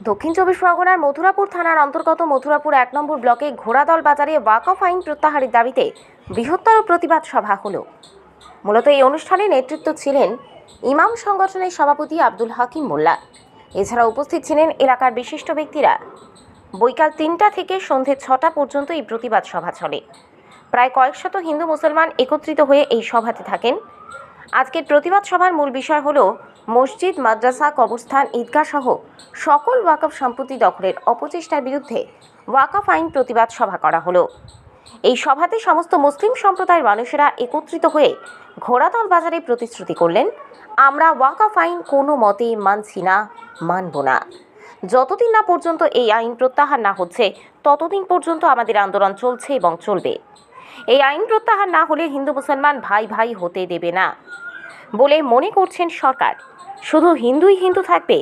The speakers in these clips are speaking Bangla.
দক্ষিণ চব্বিশ পরগনার মথুরাপুর থানার অন্তর্গত মথুরাপুর এক নম্বর ব্লকে ঘোড়াদল বাজারে ওয়াকফ আইন প্রত্যাহারের দাবিতে বৃহত্তর প্রতিবাদ সভা হল। মূলত এই অনুষ্ঠানে নেতৃত্ব ছিলেন ইমাম সংগঠনের সভাপতি আব্দুল হাকিম মোল্লা। এছাড়া উপস্থিত ছিলেন এলাকার বিশিষ্ট ব্যক্তিরা। বৈকাল তিনটা থেকে সন্ধে ছটা পর্যন্ত এই প্রতিবাদ সভা চলে। প্রায় কয়েকশত হিন্দু মুসলমান একত্রিত হয়ে এই সভাতে থাকেন। আজকের প্রতিবাদ সভার মূল বিষয় হল মসজিদ, মাদ্রাসা, কবরস্থান ঈদগাহ সহ সকল ওয়াকফ সম্পত্তি দখলের অপচেষ্টার বিরুদ্ধে ওয়াকফ আইন প্রতিবাদ সভা করা হলো। এই সভাতে সমস্ত মুসলিম সম্প্রদায়ের মানুষেরা একত্রিত হয়ে ঘোড়াদল বাজারে প্রতিশ্রুতি করলেন, আমরা ওয়াকফ আইন কোনো মতেই মানছি না, মানব না। যতদিন না পর্যন্ত এই আইন প্রত্যাহার না হচ্ছে, ততদিন পর্যন্ত আমাদের আন্দোলন চলছে এবং চলবে। এই আইন প্রত্যাহার না হলে হিন্দু মুসলমান ভাই ভাই হতে দেবে না। বলে মনে করছেন সরকার। শুধু হিন্দুই হিন্দু থাকবে,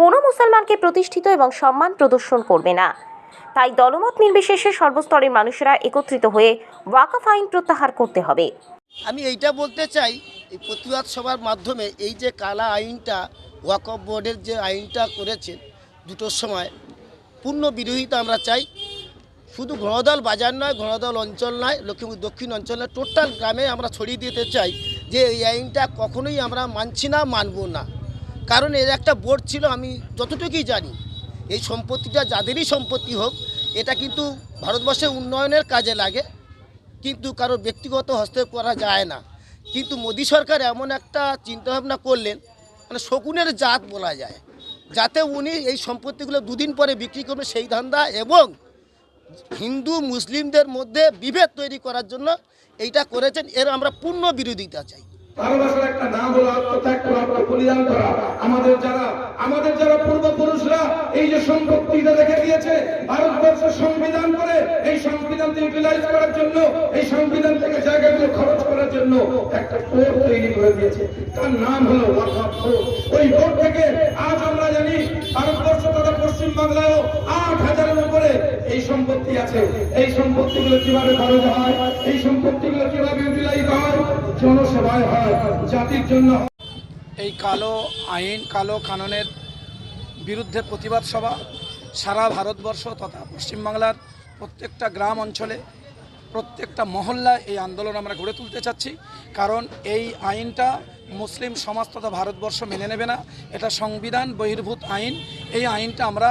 কোনো মুসলমানকে প্রতিষ্ঠিত এবং সম্মান প্রদর্শন করবে না। তাই দলমত নির্বিশেষে সর্বস্তরের মানুষেরা একত্রিত হয়ে ওয়াকফ আইন প্রত্যাহার করতে হবে। আমি এইটা বলতে চাই, এই প্রতিবাদ সভার মাধ্যমে এই যে কালা আইনটা, ওয়াকফ বোর্ডের যে আইনটা করেছেন দুটোর সময়, পূর্ণ বিরোধিতা আমরা চাই। শুধু ঘোড়দল বাজার নয়, ঘনদল অঞ্চল নয়, লক্ষ্মীপুর দক্ষিণ অঞ্চলে টোটাল গ্রামে আমরা ছড়িয়ে দিতে চাই। যে এই আইনটা কখনোই আমরা মানছি না, মানব না। কারণ এর একটা বোর্ড ছিল, আমি যতটুকুই জানি, এই সম্পত্তিটা যাদেরই সম্পত্তি হোক, এটা কিন্তু ভারতবর্ষের উন্নয়নের কাজে লাগে। কিন্তু কারোর ব্যক্তিগত হস্তক্ষেপ করা যায় না। কিন্তু মোদী সরকার এমন একটা চিন্তাভাবনা করলেন মানে শকুনের জাত বলা যায়, যাতে উনি এই সম্পত্তিগুলো দুদিন পরে বিক্রি করবে সেই ধান্দা এবং হিন্দু মুসলিমদের মধ্যে বিভেদ তৈরি করার জন্য এইটা করেছেন, এর আমরা পূর্ণ বিরোধিতা চাই। খরচ করার জন্য ওই থেকে আজ আমরা জানি, ভারতবর্ষ তথা পশ্চিম বাংলায়ও আট এই সম্পত্তি আছে। এই সম্পত্তিগুলো কীভাবে খরচ হয়? এই সম্পত্তিগুলো কীভাবে ইউটিলাইজ হয়? জনসেবায় হয়, জাতির জন্য এই কালো আইন, কালো কাননের বিরুদ্ধে প্রতিবাদ সভা সারা ভারতবর্ষ তথা পশ্চিমবাংলার প্রত্যেকটা গ্রাম অঞ্চলে, প্রত্যেকটা মহল্লায় এই আন্দোলন আমরা গড়ে তুলতে চাচ্ছি। কারণ এই আইনটা মুসলিম সমাজ তথা ভারতবর্ষ মেনে নেবে না। এটা সংবিধান বহির্ভূত আইন। এই আইনটা আমরা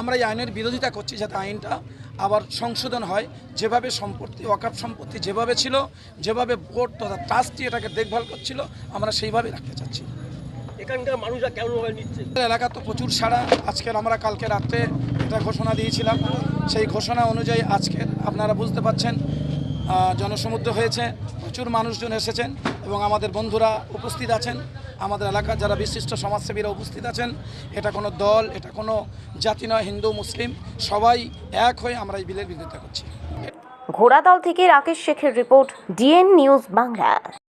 আমরা এই আইনের বিরোধিতা করছি যাতে আইনটা আবার সংশোধন হয়। যেভাবে সম্পত্তি ওয়াকাপ সম্পত্তি যেভাবে ছিল যেভাবে বোর্ড তথা ট্রাস্টি এটাকে দেখভাল করছিল আমরা সেইভাবে রাখতে চাচ্ছি। এখানকার মানুষরা কেমনভাবে নিচ্ছে? এলাকা তো প্রচুর সারা আজকের আমরা কালকে রাত্রে এটা ঘোষণা দিয়েছিলাম। সেই ঘোষণা অনুযায়ী আজকের আপনারা বুঝতে পাচ্ছেন জনসমুদ্র হয়েছে। প্রচুর মানুষজন এসেছেন এবং আমাদের বন্ধুরা উপস্থিত আছেন। আমাদের এলাকার যারা বিশিষ্ট সমাজসেবীরা উপস্থিত আছেন, এটা কোনো দল, এটা কোনো জাতি নয়, হিন্দু, মুসলিম, সবাই এক হয়ে আমরা এই বিলের বিরোধিতা করছি। ঘোড়াদল থেকে রাকেশ শেখের রিপোর্ট ডিএন নিউজ বাংলা।